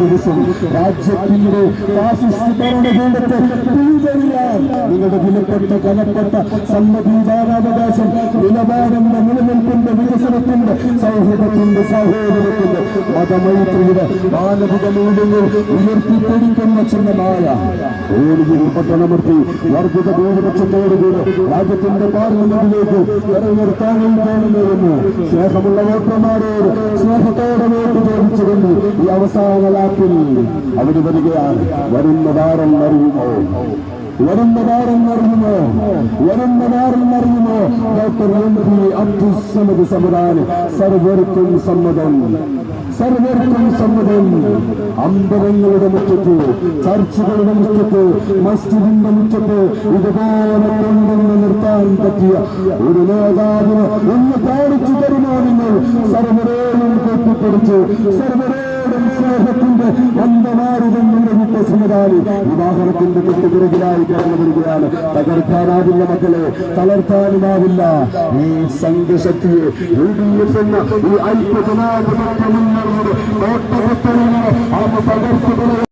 ദിവസം രാജ്യത്തിന്റെ ഫാസിസ്റ്റ് നിങ്ങളുടെ വിലപ്പെട്ട കനപ്പെട്ട സമ്മതിദാനാവകാശം നിലവാരന്റെ നിലനിൽപ്പിന്റെ വികസനത്തിന്റെ സൗഹൃദത്തിന്റെ സഹോദരത്തിന്റെ മതമൈത്രിയുടെ മാനവിക മൂല്യങ്ങൾ ഉയർത്തിപ്പിടിക്കുന്ന ചിഹ്നമായ കോടിയിൽ പട്ടണമർത്തി വർദ്ധിത ഭൂരിപക്ഷത്തോടുകൂടി രാജ്യത്തിന്റെ പാർലമെന്റിലേക്ക് തെരഞ്ഞെടുക്കാനും കാണുന്നതെന്ന് സ്നേഹമുള്ള വോട്ടർമാരോട് സ്നേഹത്തോടെ വോട്ട് ചോദിച്ചുകൊണ്ട് ഈ അവസാന ലാപ്പിൽ അവർ വരികയാണ് വരുന്നതാരം അറിയുമോ വരുന്ന വരുന്നതാരം അറിയുമോ വരുന്ന വരുന്നതാരം അറിയുമോ ഡോക്ടർ എം പി സർവർക്കും സമ്മതം. സർവർക്കും സമ്മതം. അമ്പലങ്ങളുടെ മുറ്റത്ത് ചർച്ചുകളുടെ മുറ്റത്ത് മസ്ജിദിന്റെ മുറ്റത്ത് ഇതുപോലെ കൊണ്ടെന്ന് നിർത്താൻ പറ്റിയ ഒരു നേതാവിന് ഒന്ന് കാണിച്ചു തരുമോ നിങ്ങൾ? സർവരോടും കെട്ടിപ്പിടിച്ച് സർവരോടും സ്നേഹത്തിന്റെ അന്തമാരുതം നിർവഹിച്ച സമുദായി വിവാഹത്തിന്റെ തൊട്ടുപിറകിലായി കടന്നു വരികയാണ്. തകർക്കാനാവില്ല മക്കളെ തളർത്താനുമാവില്ല. ഈ സംഘശക്തിയെ യു ഡി എഫ് എന്ന ഈ തകർത്തുകളെ